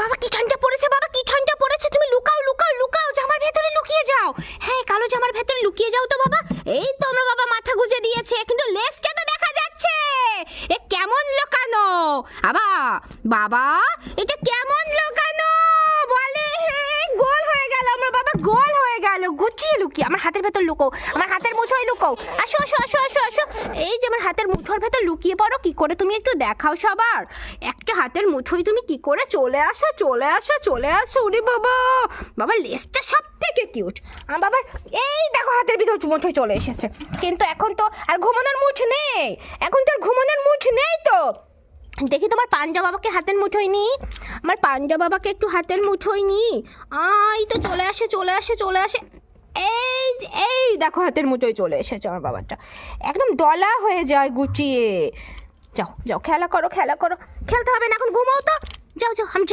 বাবা, কি ঠান্ডা পড়েছে বাবা, কি ঠান্ডা পড়েছে? তুমি লুকাও লুকাও লুকাও, জামার ভেতরে লুকিয়ে যাও। হ্যাঁ কালো জামার ভেতরে লুকিয়ে যাও তো বাবা। এই তো আমার বাবা মাথা গুজে দিয়েছে, কিন্তু লেজটা তো দেখা যাচ্ছে। এ কেমন লোকানো? আবা, বাবা, এটা কেমন লোকানো? বলে গোল হয়ে গেল আমার বাবা, গোল হয়ে গেল। গুছিয়ে লুকিয়ে, আমার হাতের ভেতর লুকো, আমার হাতের মুঠোয় লুকো। আসো আসো আসো। এই যে আমার হাতের মুঠোর ভেতর লুকিয়ে পড়ো, কি করে তুমি একটু দেখাও সবার? একটা হাতের মুঠোয় তুমি কি করে? চলে আসো চলে আসো চলে আসো। উরে বাবা! বাবা লেসটা সব থেকে কিউট আমার বাবার, এই দেখো হাতের ভিতর মুঠোয় চলে এসেছে। কিন্তু এখন তো আর ঘুমানোর মুঠ নেই। এখন তো আর ঘুমানোর মুঠ নেই তো। দেখি তোমার পাঞ্জা বাবাকে হাতের মুঠোয় নি। আমার পাঞ্জা বাবাকে একটু হাতের মুঠোয় নি। আই তো, চলে আসে চলে আসে চলে আসে। এই এই, দেখো হাতের মুঠোয় চলে এসেছে আমার বাবারটা একদম দলা হয়ে যায় গুটিয়ে। যাও যাও, খেলা করো খেলা করো। খেলতে হবে না, এখন ঘুমাও তো। যাও যাও, আমি